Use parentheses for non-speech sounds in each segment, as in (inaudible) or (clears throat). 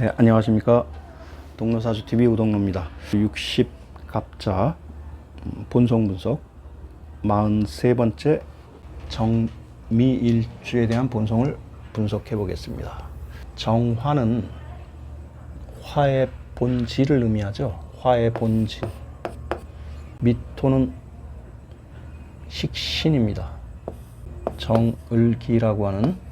네, 안녕하십니까. 동로사주 TV 우동로입니다. 60 갑자 음, 본성 분석 43번째 정미일주에 대한 본성을 분석해 보겠습니다. 정화는 화의 본질을 의미하죠. 화의 본질. 미토는 식신입니다. 정을기라고 하는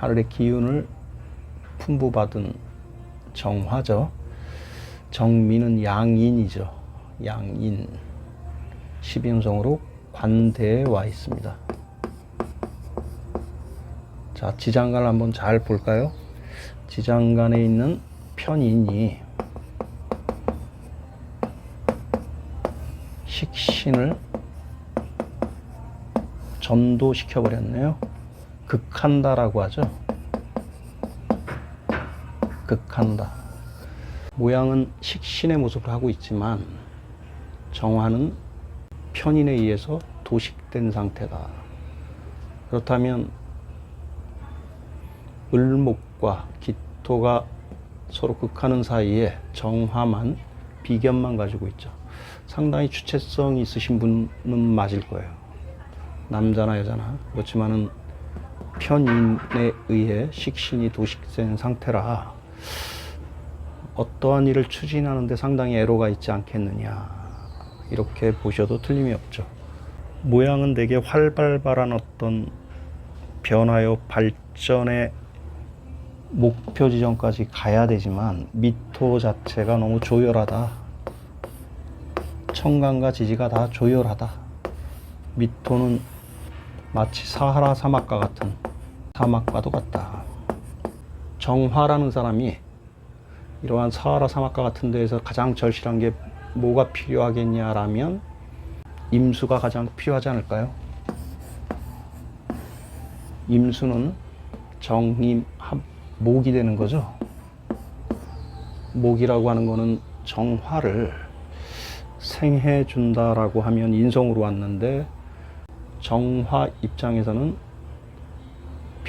하늘의 기운을 풍부받은 정화죠. 정미는 양인이죠. 양인. 12운성으로 관대에 와 있습니다. 자, 지장간을 한번 잘 볼까요? 지장간에 있는 편인이 식신을 전도시켜 버렸네요. 극한다라고 하죠. 극한다. 모양은 식신의 모습을 하고 있지만 정화는 편인에 의해서 도식된 상태다. 그렇다면 을목과 기토가 서로 극하는 사이에 정화만 비견만 가지고 있죠. 상당히 주체성이 있으신 분은 맞을 거예요. 남자나 여자나 그렇지만은 편인에 의해 식신이 도식된 상태라 어떠한 일을 추진하는데 상당히 애로가 있지 않겠느냐 이렇게 보셔도 틀림이 없죠. 모양은 되게 활발발한 어떤 변화요 발전의 목표 지점까지 가야 되지만 미토 자체가 너무 조열하다. 청강과 지지가 다 조열하다. 미토는 마치 사하라 사막과 같은 사막과도 같다. 정화라는 사람이 이러한 사하라 사막과 같은 데에서 가장 절실한 게 뭐가 필요하겠냐라면 임수가 가장 필요하지 않을까요? 임수는 정임 합 목이 되는 거죠. 목이라고 하는 거는 정화를 생해 준다라고 하면 인성으로 왔는데 정화 입장에서는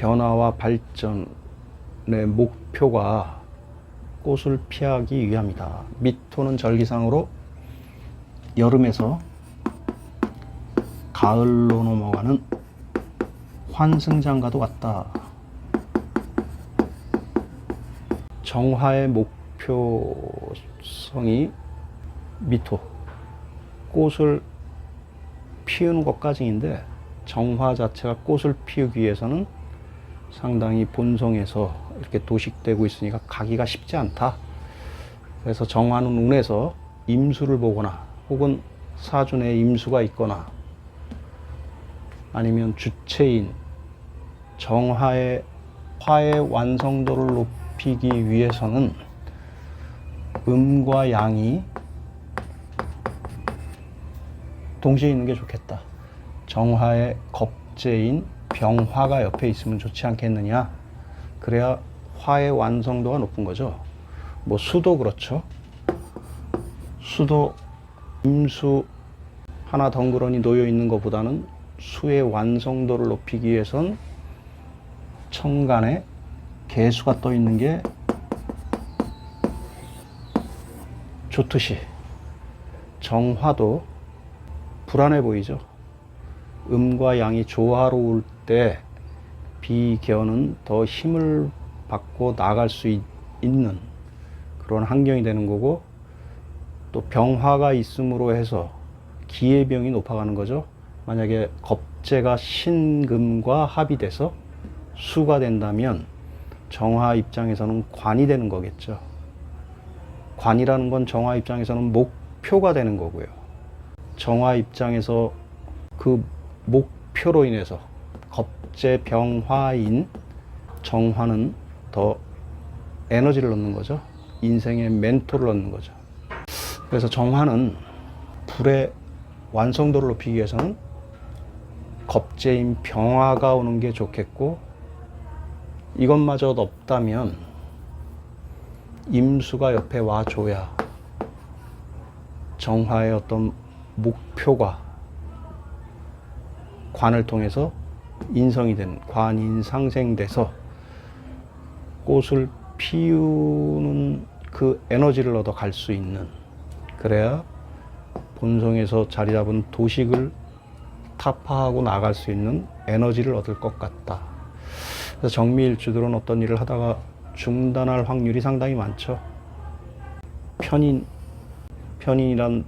변화와 발전의 목표가 꽃을 피하기 위함이다. 미토는 절기상으로 여름에서 가을로 넘어가는 환승장과도 같다. 정화의 목표성이 미토. 꽃을 피우는 것까지인데 정화 자체가 꽃을 피우기 위해서는 상당히 본성에서 이렇게 도식되고 있으니까 가기가 쉽지 않다. 그래서 정화는 운에서 임수를 보거나 혹은 사준에 임수가 있거나 아니면 주체인 정화의 화의 완성도를 높이기 위해서는 음과 양이 동시에 있는 게 좋겠다. 정화의 겁제인 병화가 옆에 있으면 좋지 않겠느냐. 그래야 화의 완성도가 높은 거죠. 뭐 수도 그렇죠. 수도 임수 하나 덩그러니 놓여 있는 것보다는 수의 완성도를 높이기 위해선 청간에 개수가 떠 있는 게 좋듯이 정화도 불안해 보이죠. 음과 양이 조화로울 때 비견은 더 힘을 받고 나갈 수 있, 는 그런 환경이 되는 거고 또 병화가 있음으로 해서 기회병이 높아가는 거죠. 만약에 겁재가 신금과 합의돼서 수가 된다면 정화 입장에서는 관이 되는 거겠죠. 관이라는 건 정화 입장에서는 목표가 되는 거고요. 정화 입장에서 그 목표로 인해서 겁재 병화인 정화는 더 에너지를 넣는 거죠. 인생의 멘토를 넣는 거죠. 그래서 정화는 불의 완성도를 높이기 위해서는 겁재인 병화가 오는 게 좋겠고 이것마저 없다면 임수가 옆에 와줘야 정화의 어떤 목표가 관을 통해서 인성이 된 관인 상생돼서 꽃을 피우는 그 에너지를 얻어 갈 수 있는 그래야 본성에서 자리 잡은 도식을 타파하고 나갈 수 있는 에너지를 얻을 것 같다. 그래서 정미일주들은 어떤 일을 하다가 중단할 확률이 상당히 많죠. 편인, 편인이란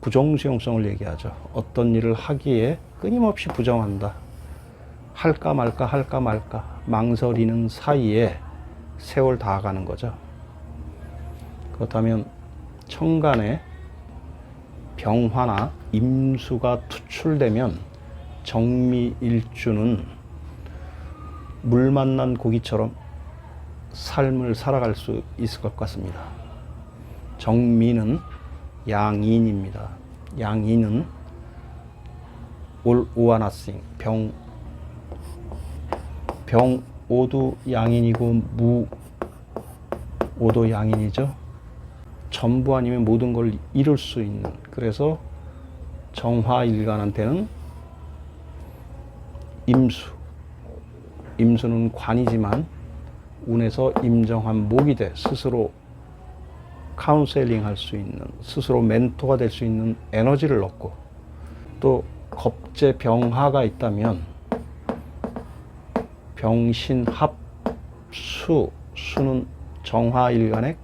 부정수용성을 얘기하죠. 어떤 일을 하기에 끊임없이 부정한다. 할까 말까 할까 말까 망설이는 사이에 세월 다 가는 거죠. 그렇다면 천간에 병화나 임수가 투출되면 정미일주는 물 만난 고기처럼 삶을 살아갈 수 있을 것 같습니다. 정미는 양인입니다. 양인은 or nothing, 병, 병 오도 양인이고 무 오도 양인이죠. 전부 아니면 모든 걸 이룰 수 있는 그래서 정화일간한테는 임수 임수는 관이지만 운에서 임정한 목이 돼 스스로 카운셀링 할 수 있는 스스로 멘토가 될 수 있는 에너지를 얻고 또 겁재 병화가 있다면 병신합수 수는 정화일간의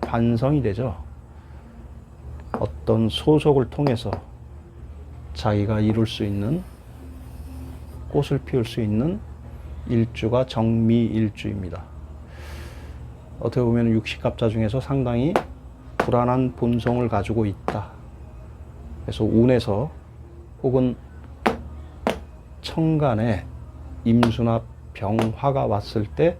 관성이 되죠. 어떤 소속을 통해서 자기가 이룰 수 있는 꽃을 피울 수 있는 일주가 정미일주입니다. 어떻게 보면 육식갑자 중에서 상당히 불안한 본성을 가지고 있다. 그래서 운에서 혹은 천간에 임수나 병화가 왔을 때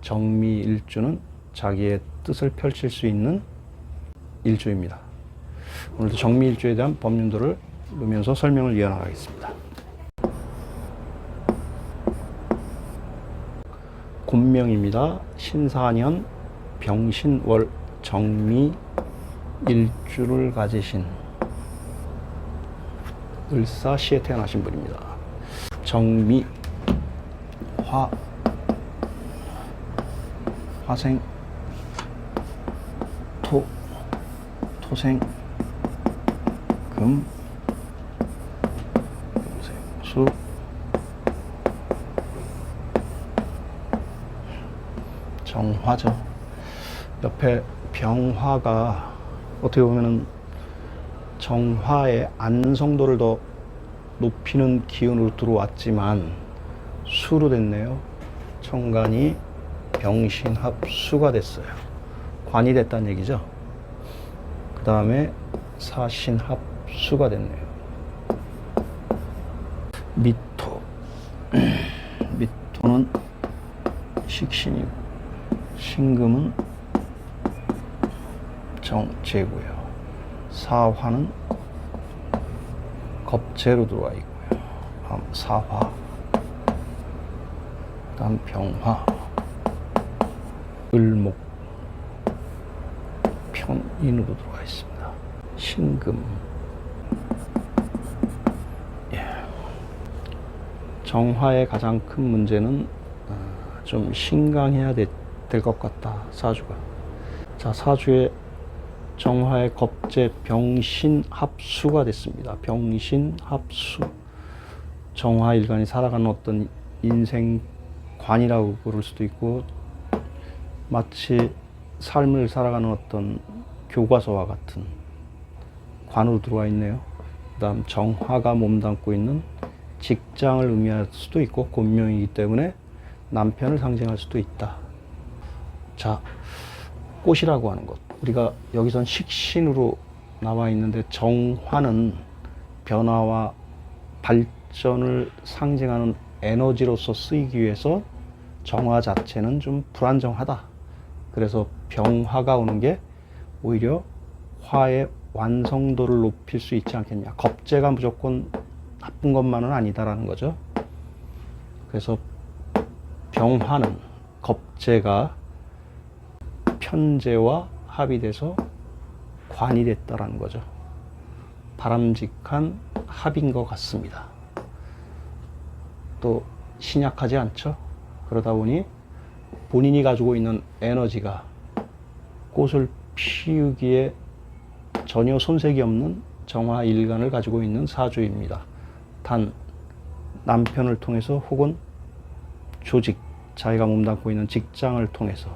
정미일주는 자기의 뜻을 펼칠 수 있는 일주입니다. 오늘도 정미일주에 대한 법륜도를 놓으면서 설명을 이어나가겠습니다. 곤명입니다. 신사년 병신월 정미 일주를 가지신 을사시에 태어나신 분입니다. 정미 화 화생. 토. 토생. 금. 금생 수. 정화죠. 옆에 병화가 어떻게 보면은 정화의 안성도를 더 높이는 기운으로 들어왔지만 수로 됐네요. 천간이 병신합수가 됐어요. 관이 됐다는 얘기죠. 그 다음에 사신합수가 됐네요. 미토. (clears throat) 미토는 식신이고, 신금은 정제고요. 사화는 겁재로 들어와 있고요. 사화. 다음 병화. 을목. 편인으로 들어와 있습니다. 신금. 예. 정화의 가장 큰 문제는 어, 좀 신강해야 될 것 같다. 사주가. 자, 사주의 정화의 겁재 병신 합수가 됐습니다. 병신 합수. 정화 일간이 살아가는 어떤 인생 관이라고 부를 수도 있고 마치 삶을 살아가는 어떤 교과서와 같은 관으로 들어와 있네요. 그다음 정화가 몸담고 있는 직장을 의미할 수도 있고 곤명이기 때문에 남편을 상징할 수도 있다. 자, 꽃이라고 하는 것. 우리가 여기선 식신으로 나와 있는데 정화는 변화와 발전을 상징하는 에너지로서 쓰이기 위해서 정화 자체는 좀 불안정하다. 그래서 병화가 오는 게 오히려 화의 완성도를 높일 수 있지 않겠냐. 겁재가 무조건 나쁜 것만은 아니다라는 거죠. 그래서 병화는 겁재가 편재와 합의돼서 관이 됐다라는 거죠. 바람직한 합인 것 같습니다. 또 신약하지 않죠. 그러다 보니 본인이 가지고 있는 에너지가 꽃을 피우기에 전혀 손색이 없는 정화 일간을 가지고 있는 사주입니다. 단 남편을 통해서 혹은 조직, 자기가 몸담고 있는 직장을 통해서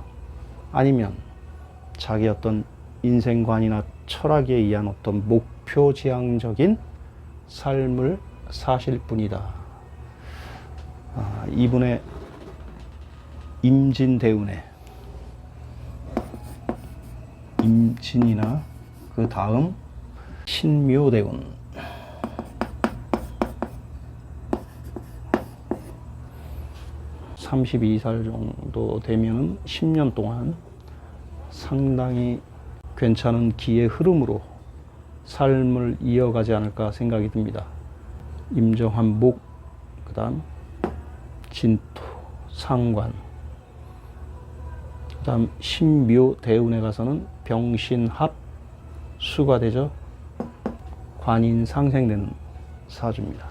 아니면 자기 어떤 인생관이나 철학에 의한 어떤 목표 지향적인 삶을 사실 뿐이다. 아, 이분의 임진대운에. 임진이나 그 다음 신묘대운. 삼십이 살 정도 되면은 10년 동안 상당히 괜찮은 기의 흐름으로 삶을 이어가지 않을까 생각이 듭니다. 임정한 목, 그 다음 진토, 상관, 그 다음 신묘 대운에 가서는 병신합, 수가 되죠. 관인 상생되는 사주입니다.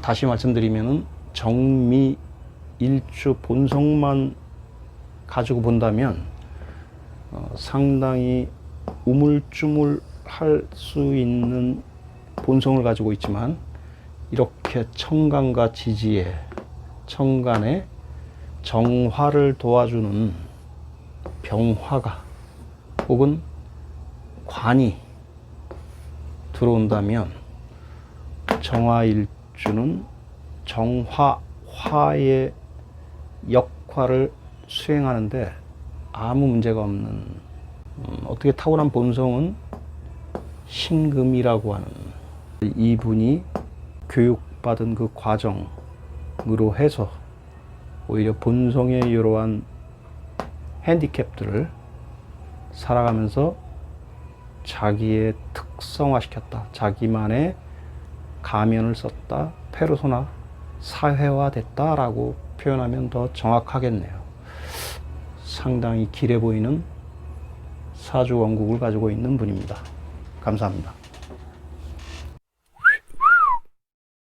다시 말씀드리면은 정미 일주 본성만 가지고 본다면 어, 상당히 우물쭈물 할 수 있는 본성을 가지고 있지만 이렇게 청간과 지지에 청간에 정화를 도와주는 병화가 혹은 관이 들어온다면 정화일주는 정화화의 역할을 수행하는데 아무 문제가 없는 음, 어떻게 타고난 본성은 신금이라고 하는 이분이 교육받은 그 과정으로 해서 오히려 본성의 이러한 핸디캡들을 살아가면서 자기의 특성화시켰다. 자기만의 가면을 썼다. 페르소나 사회화됐다라고 표현하면 더 정확하겠네요. 상당히 길해 보이는 사주 원국을 가지고 있는 분입니다. 감사합니다.